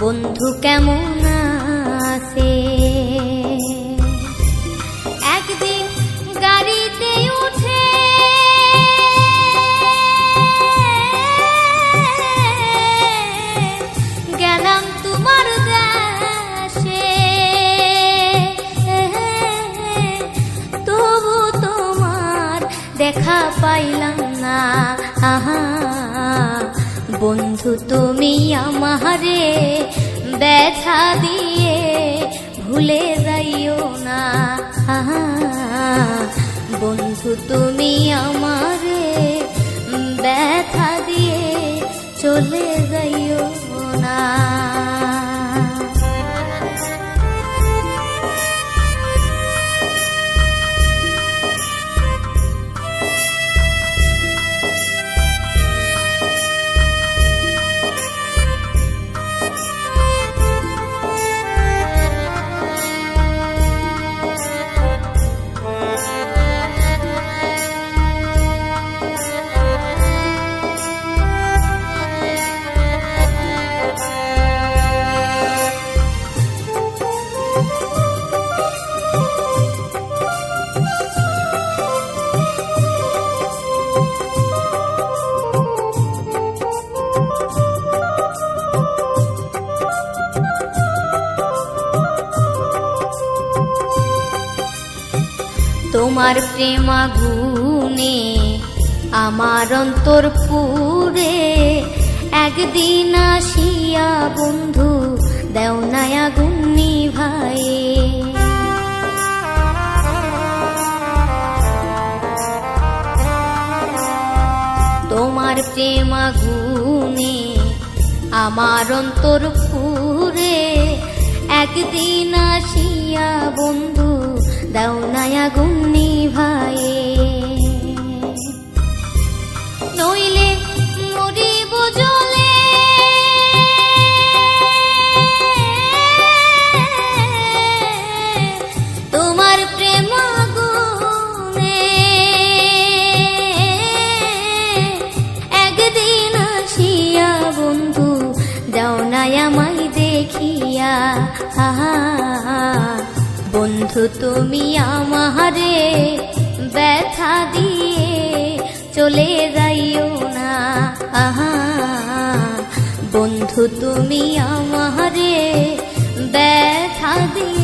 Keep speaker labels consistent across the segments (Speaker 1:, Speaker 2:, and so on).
Speaker 1: বন্ধু কেমন আছে? একদিন গাড়িতে উঠে গেলাম তোমার দেশে। তবু তোমার দেখা পাইলাম না। আহা বন্ধু তুমি আমারে ব্যথা দিয়ে ভুলে যাইও না। বন্ধু তুমি আমারে ব্যথা দিয়ে চলে তোমার প্রেমাগুনে আমার অন্তর পুরে। একদিন আসিয়া বন্ধু, দেও নায়া গুন্নি ভাই তোমার প্রেমাগুনে আমার অন্তর পুরে। একদিন আসিয়া বন্ধু দাও নায়া গুন্নি ভাই নইলে তোমার প্রেম একদিন মাই দেখিয়া। আহা বন্ধু তুমি আমারে ব্যথা দিয়ে চলে যাইও না। আহা বন্ধু তুমি আমারে ব্যথা দিয়ে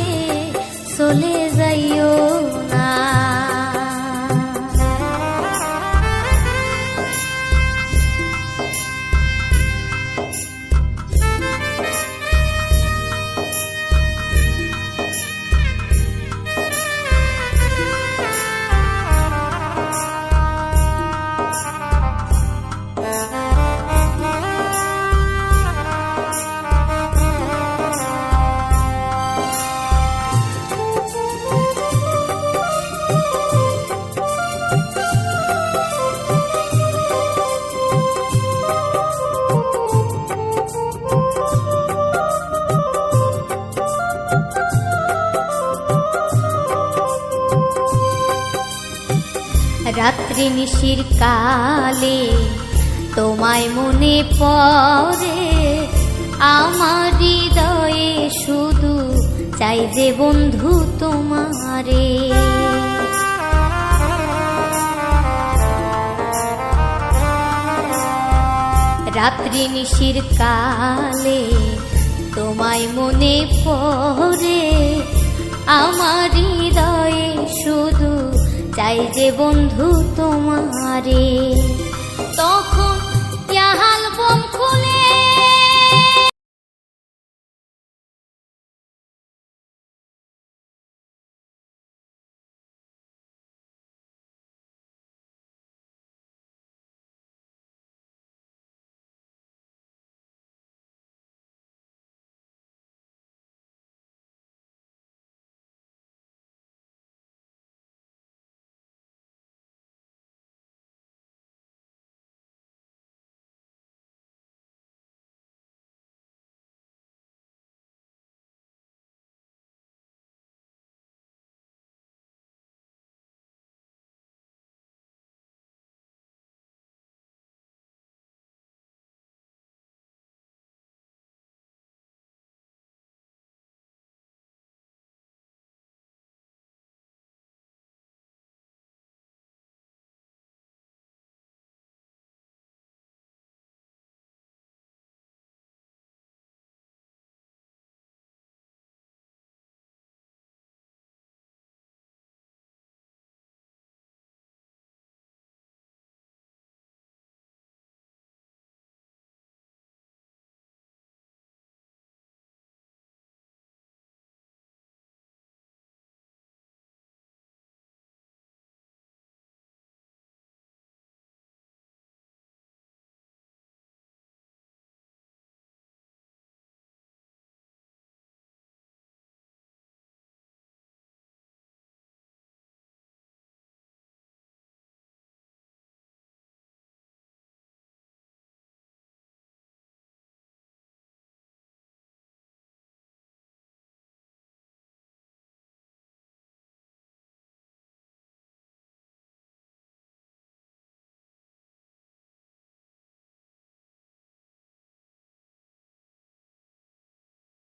Speaker 1: রাত্রি নিশির কালে, তোমায় মনে পড়ে, আমার হৃদয়ে শুধু চাই যে বন্ধু তোমারে। রাত্রি নিশির কালে, তোমায় মনে পড়ে, আমার হৃদয়ে শুধু চাই যে বন্ধু তোমারে।